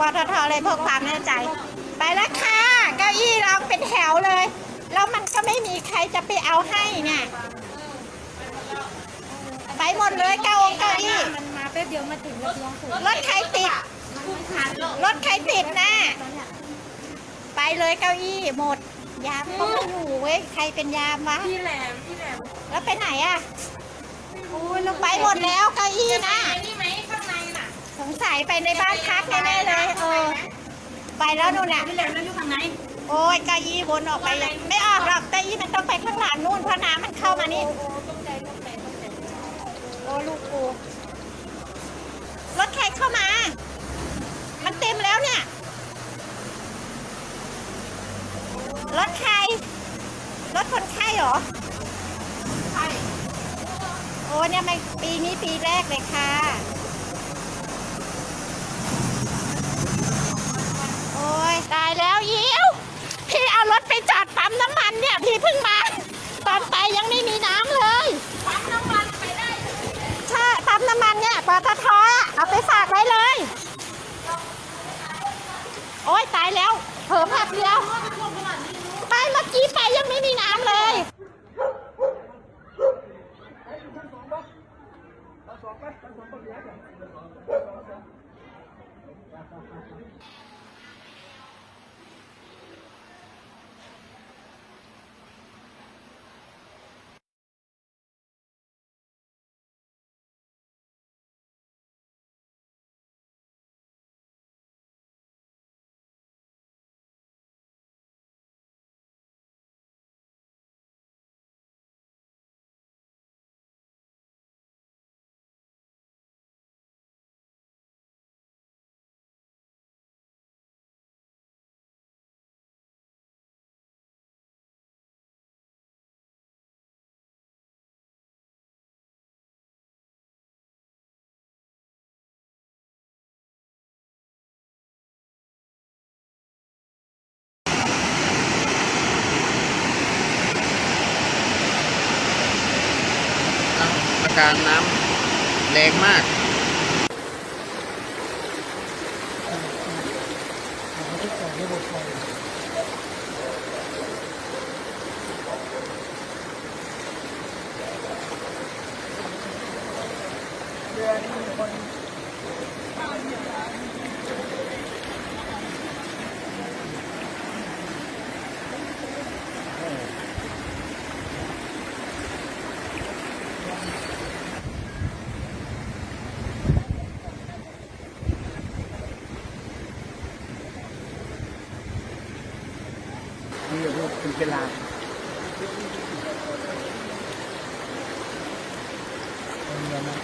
ปตทเลยเพื่อความแน่ใจ ไปแล้วค่ะ เก้าอี้เราเป็นแถวเลย แล้วมันก็ไม่มีใครจะไปเอาให้เนี่ยไปหมดเลยเก้าองค์เก้าอี้มันมาแป๊บเดียวมาถึงแล้วลองสูรถใครติดรถใครติดนะไปเลยเก้าอี้หมดยามก็ไม่อยู่เว้ยใครเป็นยามวะพี่แหลมพี่แหลมแล้วไปไหนอะโอ้ยเราไปหมดแล้วเก้าอี้นะ สงสัยไปในบ้านพักแน่ๆเลยเออไปแล้วนู่นน่ะพี่แหลมแล้วอยู่ข้างในโอ้ยเก้าอี้วนออกไปเลยไม่ออกหรอกเก้าอี้มันต้องไปข้างหลังนู่นเพราะน้ำมันเข้ามานี่โอ้ตกใจตกใจตกใจโอ้ลูกกูรถใครเข้ามา มันเต็มแล้วเนี่ยรถใครรถคนไข้เหรอใช่โอ้เนี่ยไม่ปีนี้ปีแรกเลยค่ะ โอ้ยตายแล้วยิวพี่เอารถไปจอดปั๊มน้ำมันเนี่ย พี่เพิ่งมา ตอนไปยังไม่มีน้ำเลย ปั๊มน้ำมันไปได้ ใช่ปั๊มน้ำมันเนี่ยปตทอะเอาไปฝากไว้เลย โอ้ยตายแล้ว เผลอแป๊บเดียว ไปเมื่อกี้ไปยังไม่มีน้ำเลย การน้ำแรงมาก นี่รูปเป็นเวลาเป็นเงินนะ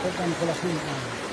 พบกันคนละครึ่งทาง